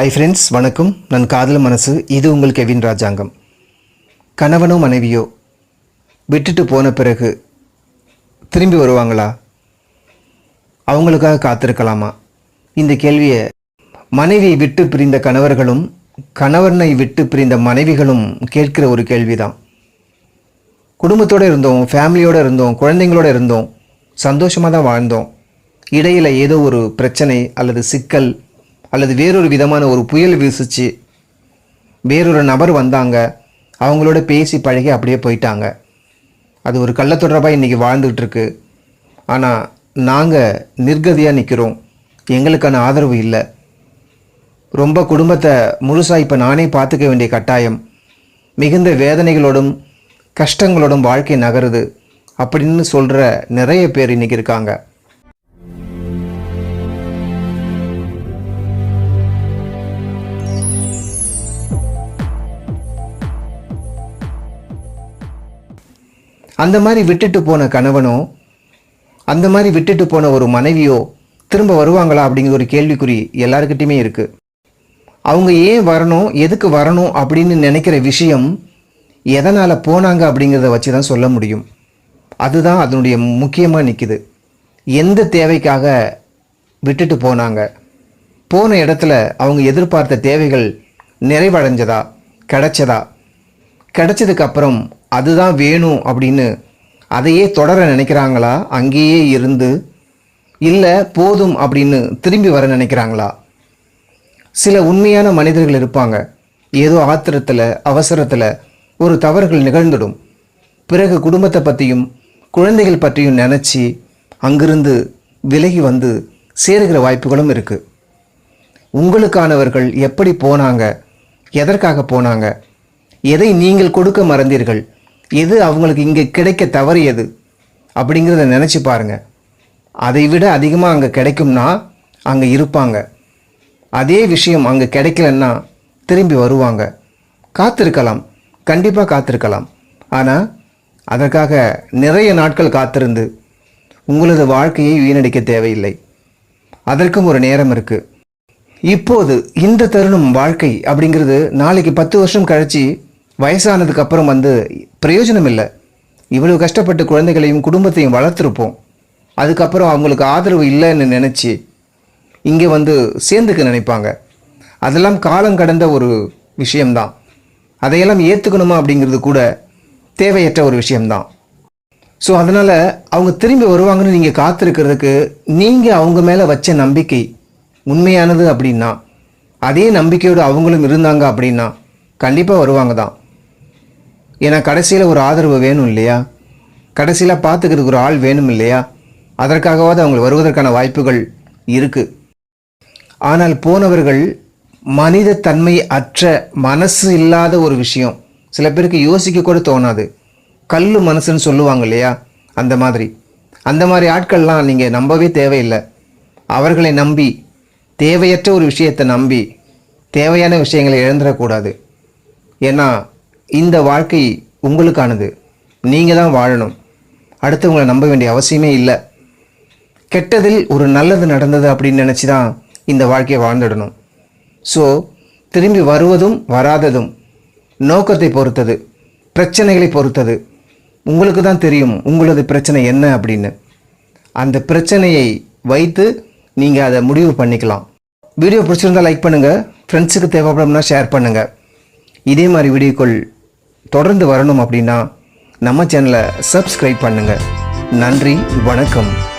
ஐ friends வணக்கம். நான் காதல் மனசு இது உங்கள் கெவின் ராஜாங்கம். கணவனோ மனைவியோ விட்டுட்டு போன பிறகு திரும்பி வருவாங்களா? அவங்களுக்காக காத்திருக்கலாமா? இந்த கேள்வியை மனைவியை விட்டு பிரிந்த கணவர்களும் கணவனை விட்டு பிரிந்த மனைவிகளும் கேட்கிற ஒரு கேள்விதான். குடும்பத்தோடு இருந்தோம் ஃபேமிலியோடு இருந்தோம் குழந்தைங்களோட இருந்தோம் சந்தோஷமாக தான் வாழ்ந்தோம். இடையில் ஏதோ ஒரு பிரச்சனை அல்லது சிக்கல் அல்லது வேறொரு விதமான ஒரு புயல் வீசுச்சு வேறொரு நபர் வந்தாங்க அவங்களோட பேசி பழகி அப்படியே போயிட்டாங்க. அது ஒரு கள்ளத்தொடர்பாக இன்றைக்கி வாழ்ந்துகிட்டு இருக்கு ஆனால் நாங்கள் நிர்கதியாக நிற்கிறோம் எங்களுக்கான ஆதரவு இல்லை. ரொம்ப குடும்பத்தை முழுசாக இப்போ நானே பார்த்துக்க வேண்டிய கட்டாயம். மிகுந்த வேதனைகளோடும் கஷ்டங்களோடும் வாழ்க்கை நகருது. அப்படின்னு சொல்கிற நிறைய பேர் இன்றைக்கி இருக்காங்க. அந்த மாதிரி விட்டுட்டு போன கணவனோ அந்த மாதிரி விட்டுட்டு போன ஒரு மனைவியோ திரும்ப வருவாங்களா அப்படிங்கிற ஒரு கேள்விக்குறி எல்லாருக்கிட்டையுமே இருக்குது அவங்க ஏன் வரணும் எதுக்கு வரணும் அப்படின்னு நினைக்கிற விஷயம் எதனால் போனாங்க அப்படிங்கிறத வச்சு தான் சொல்ல முடியும். அதுதான் அதனுடைய முக்கியமாக நிற்கிது எந்த தேவைக்காக விட்டுட்டு போனாங்க? போன இடத்துல அவங்க எதிர்பார்த்த தேவைகள் நிறைவடைஞ்சதா கிடைச்சதா? கிடச்சதுக்கப்புறம் அதுதான் வேணும் அப்படின்னு அதையே தொடர நினைக்கிறாங்களா? அங்கேயே இருந்து இல்லை போதும் அப்படின்னு திரும்பி வர நினைக்கிறாங்களா? சில உண்மையான மனிதர்கள் இருப்பாங்க. ஏதோ ஆத்திரத்தில் அவசரத்தில் ஒரு தவறுகள் நிகழ்ந்துடும். பிறகு குடும்பத்தை பற்றியும் குழந்தைகள் பற்றியும் நினச்சி அங்கிருந்து விலகி வந்து சேருகிற வாய்ப்புகளும் இருக்குது உங்களுக்கானவர்கள் எப்படி போனாங்க? எதற்காக போனாங்க? எதை நீங்கள் கொடுக்க மறந்தீர்கள்? எது அவங்களுக்கு இங்கே கிடைக்க தவறியது அப்படிங்கிறத நினச்சி பாருங்கள் அதை விட அதிகமாக அங்கே கிடைக்கும்னா அங்கே இருப்பாங்க. அதே விஷயம் அங்கே கிடைக்கலன்னா திரும்பி வருவாங்க. காத்திருக்கலாம். கண்டிப்பாக காத்திருக்கலாம். ஆனால் அதற்காக நிறைய நாட்கள் காத்திருந்து உங்களது வாழ்க்கையை வீணடிக்க தேவையில்லை. அதற்கும் ஒரு நேரம் இருக்குது இப்போது இந்த தருணம் வாழ்க்கை அப்படிங்கிறது நாளைக்கு பத்து வருஷம் கழித்து வயசானதுக்கு அப்புறம் வந்து பிரயோஜனம் இல்லை இவ்வளவு கஷ்டப்பட்டு குழந்தைகளையும் குடும்பத்தையும் வளர்த்துருப்போம். அதுக்கப்புறம் அவங்களுக்கு ஆதரவு இல்லைன்னு நினச்சி இங்கே வந்து சேர்ந்துக்க நினைப்பாங்க. அதெல்லாம் காலம் கடந்த ஒரு விஷயம்தான். அதையெல்லாம் ஏற்றுக்கணுமா அப்படிங்கிறது கூட தேவையற்ற ஒரு விஷயம்தான். ஸோ அதனால் அவங்க திரும்பி வருவாங்கன்னு நீங்கள் காத்திருக்கிறதுக்கு நீங்கள் அவங்க மேலே வச்ச நம்பிக்கை உண்மையானது அப்படின்னா அதே நம்பிக்கையோடு அவங்களும் இருந்தாங்க அப்படின்னா கண்டிப்பாக வருவாங்க தான் ஏன்னா கடைசியில் ஒரு ஆதரவு வேணும் இல்லையா? கடைசியில் பார்த்துக்கிறதுக்கு ஒரு ஆள் வேணும் இல்லையா? அதற்காகவாது அவங்க வருவதற்கான வாய்ப்புகள் இருக்குது ஆனால் போனவர்கள் மனித தன்மை அற்ற மனசு இல்லாத ஒரு விஷயம். சில பேருக்கு யோசிக்க கூட தோணாது. கல் மனசுன்னு சொல்லுவாங்க இல்லையா? அந்த மாதிரி. அந்த மாதிரி ஆட்கள்லாம் நீங்கள் நம்பவே தேவையில்லை. அவர்களை நம்பி தேவையற்ற ஒரு விஷயத்தை நம்பி தேவையான விஷயங்களை இழந்துடக்கூடாது. ஏன்னா இந்த வாழ்க்கை உங்களுக்கானது. நீங்கள் தான் வாழணும். அடுத்தவங்களை நம்ப வேண்டிய அவசியமே இல்லை. கெட்டதில் ஒரு நல்லது நடந்தது அப்படின்னு நினச்சி தான் இந்த வாழ்க்கையை வாழ்ந்துடணும். ஸோ திரும்பி வருவதும் வராததும் நோக்கத்தை பொறுத்தது பிரச்சனைகளை பொறுத்தது. உங்களுக்கு தான் தெரியும் உங்களது பிரச்சனை என்ன அப்படின்னு. அந்த பிரச்சனையை வைத்து நீங்கள் அதை முடிவு பண்ணிக்கலாம். வீடியோ பிடிச்சிருந்தா லைக் பண்ணுங்கள் ஃப்ரெண்ட்ஸுக்கு தேவைப்படும்னா ஷேர் பண்ணுங்கள் இதே மாதிரி வீடியோக்கள் தொடர்ந்து வரணும் அப்படின்னா நம்ம சேனலை சப்ஸ்கிரைப் பண்ணுங்கள் நன்றி வணக்கம்.